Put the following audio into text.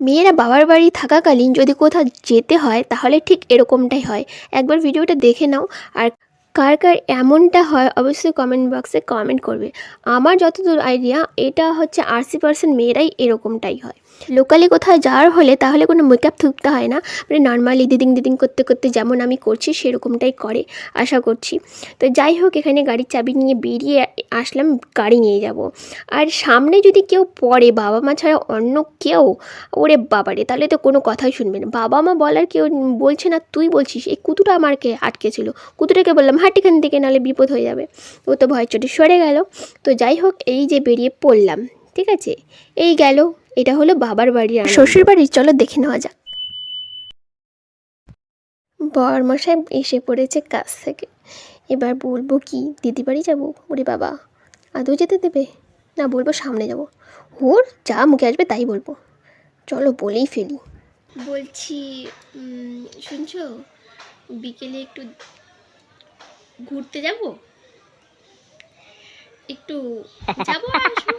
মেয়েরা বাবার বাড়ি থাকাকালীন যদি কোথাও যেতে হয়, তাহলে ঠিক এরকমটাই হয়। একবার ভিডিওটা দেখে নাও। আর কার কার এমনটা হয়, অবশ্যই কমেন্ট বক্সে কমেন্ট করবে। আমার যতদূর আইডিয়া এটা হচ্ছে আশি পার্সেন্ট মেয়েরাই এরকমটাই হয়। লোকালি কোথাও যাওয়ার হলে তাহলে কোনো মেকআপ থুকতে হয় না। মানে নর্মালি দিদিং দিদিং করতে করতে যেমন আমি করছি, সেরকমটাই করে, আশা করছি। তো যাই হোক, এখানে গাড়ির চাবি নিয়ে বেরিয়ে আসলাম, গাড়ি নিয়ে যাব। আর সামনে যদি কেউ পড়ে, বাবা মা ছাড়া অন্য কেউ, ওরে বাবারে, তাহলে তো কোনো কথাই শুনবে না। বাবা মা বলার কেউ বলছে না, তুই বলছিস, এই কুতুটা আমাকে আটকেছিল? কুতুটাকে বললাম হাট থেকে নাহলে বিপদ হয়ে যাবে। ও তো ভয় চোটে সরে গেল। তো যাই হোক, এই যে বেরিয়ে পড়লাম, ঠিক আছে? এই গেল, এটা হলো বাবার বাড়ি আর শ্বশুর বাড়ি চলো দেখে নেওয়া যাক। বরমশাই এসে পড়েছে কাজ থেকে। এবার বলব কি, দিদি বাড়ি যাব? ওরে বাবা, আদৌ যেতে দেবে? না, বলব সামনে যাব। ওর যা মুখে আসবে তাই বলব। চলো বলেই ফেলি। বলছি শুনছো? বিকেলে একটু ঘুরতে যাব? একটু যাব আসব।